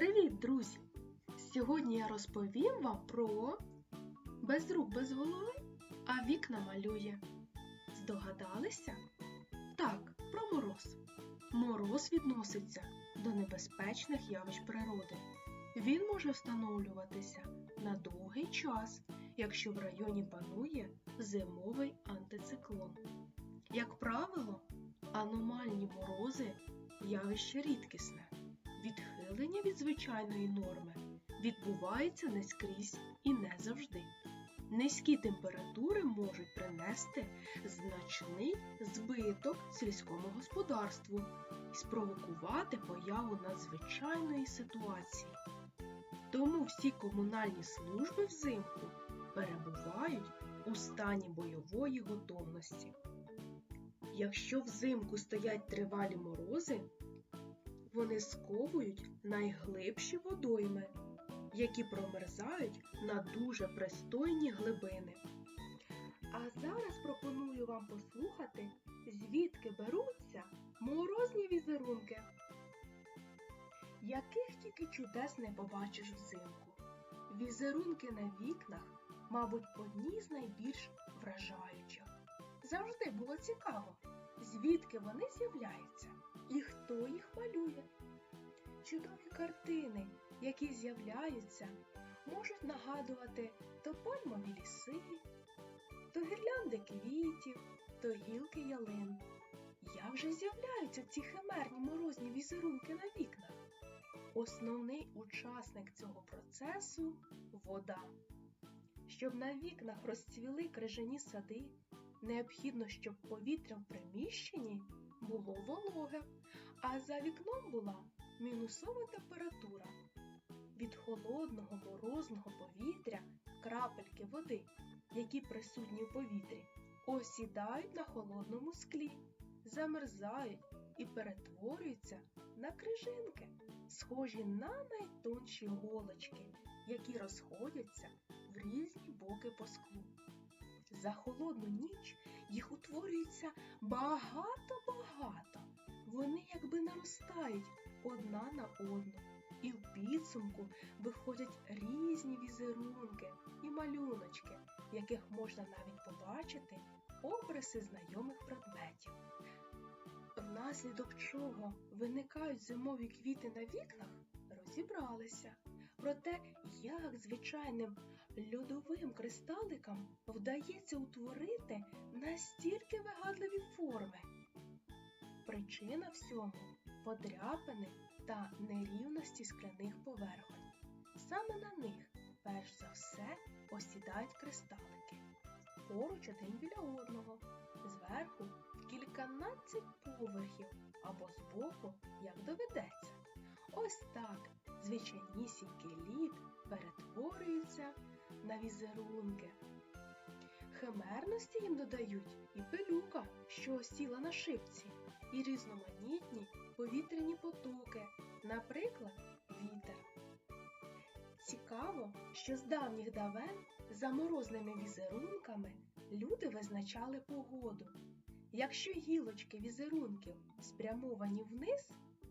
Привіт, друзі! Сьогодні я розповім вам про без рук, без голови, а вікна малює. Здогадалися? Так, про мороз. Мороз відноситься до небезпечних явищ природи. Він може встановлюватися на довгий час, якщо в районі панує зимовий антициклон. Як правило, аномальні морози явище рідкісне. Відхилення від звичайної норми відбувається не скрізь і не завжди. Низькі температури можуть принести значний збиток сільському господарству і спровокувати появу надзвичайної ситуації. Тому всі комунальні служби взимку перебувають у стані бойової готовності. Якщо взимку стоять тривалі морози, вони сковують найглибші водойми, які промерзають на дуже пристойні глибини. А зараз пропоную вам послухати, звідки беруться морозні візерунки. Яких тільки чудес не побачиш взимку. Візерунки на вікнах, мабуть, одні з найбільш вражаючих. Завжди було цікаво, звідки вони з'являються і хто їх малює. Чудові картини, які з'являються, можуть нагадувати то пальмові ліси, то гірлянди квітів, то гілки ялин. Як же з'являються ці химерні морозні візерунки на вікнах? Основний учасник цього процесу вода. Щоб на вікнах розцвіли крижані сади, необхідно, щоб повітря в приміщенні було вологе, а за вікном була мінусова температура. Від холодного морозного повітря крапельки води, які присутні в повітрі, осідають на холодному склі, замерзають і перетворюються на крижинки, схожі на найтонші голочки, які розходяться в різні боки по склу. За холодну ніч їх утворюється багато-багато. Вони якби наростають одна на одну. І в підсумку виходять різні візерунки і малюночки, яких можна навіть побачити обриси знайомих предметів. Внаслідок чого виникають зимові квіти на вікнах, розібралися. Про те, як звичайним льодовим кристаликам вдається утворити настільки вигадливі форми. Причина всьому подряпини та нерівності скляних поверхонь. Саме на них, перш за все, осідають кристалики. Поруч один біля одного, зверху кільканадцять поверхів або збоку, як доведеться. Ось так звичайнісінький лід перетворюється на візерунки. Химерності їм додають і пилюка, що осіла на шипці, і різноманітні повітряні потоки, наприклад, вітер. Цікаво, що з давніх давен за морозними візерунками люди визначали погоду. Якщо гілочки візерунків спрямовані вниз,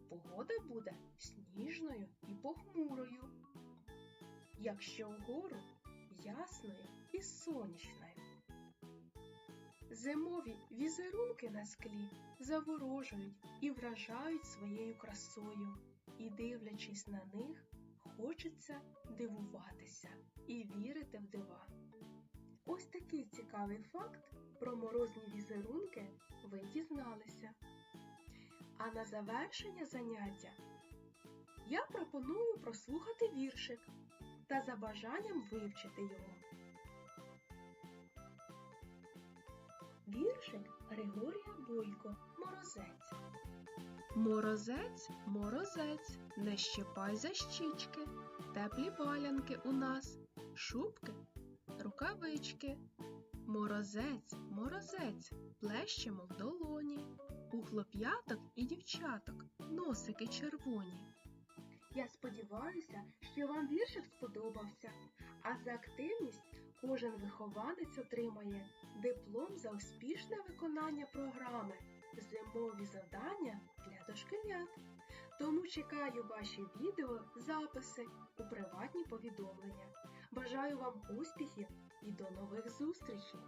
погода буде сніжною і похмурою. Якщо вгору ясною і сонячною. Зимові візерунки на склі заворожують і вражають своєю красою, і, дивлячись на них, хочеться дивуватися і вірити в дива. Ось такий цікавий факт про морозні візерунки ви дізналися. А на завершення заняття я пропоную прослухати віршик та за бажанням вивчити його. Віршик Григорія Бойко Морозець. Морозець, морозець, не щипай за щічки, теплі валянки у нас, шубки, рукавички. Морозець, морозець, плещемо в долоні, у хлоп'яток і дівчаток носики червоні. Я сподіваюся, що вам віршик сподобався, а за активність кожен вихованець отримає диплом за успішне виконання програми Зимові завдання для дошкільнят. Тому чекаю ваші відео, записи у приватні повідомлення. Бажаю вам успіхів і до нових зустрічей!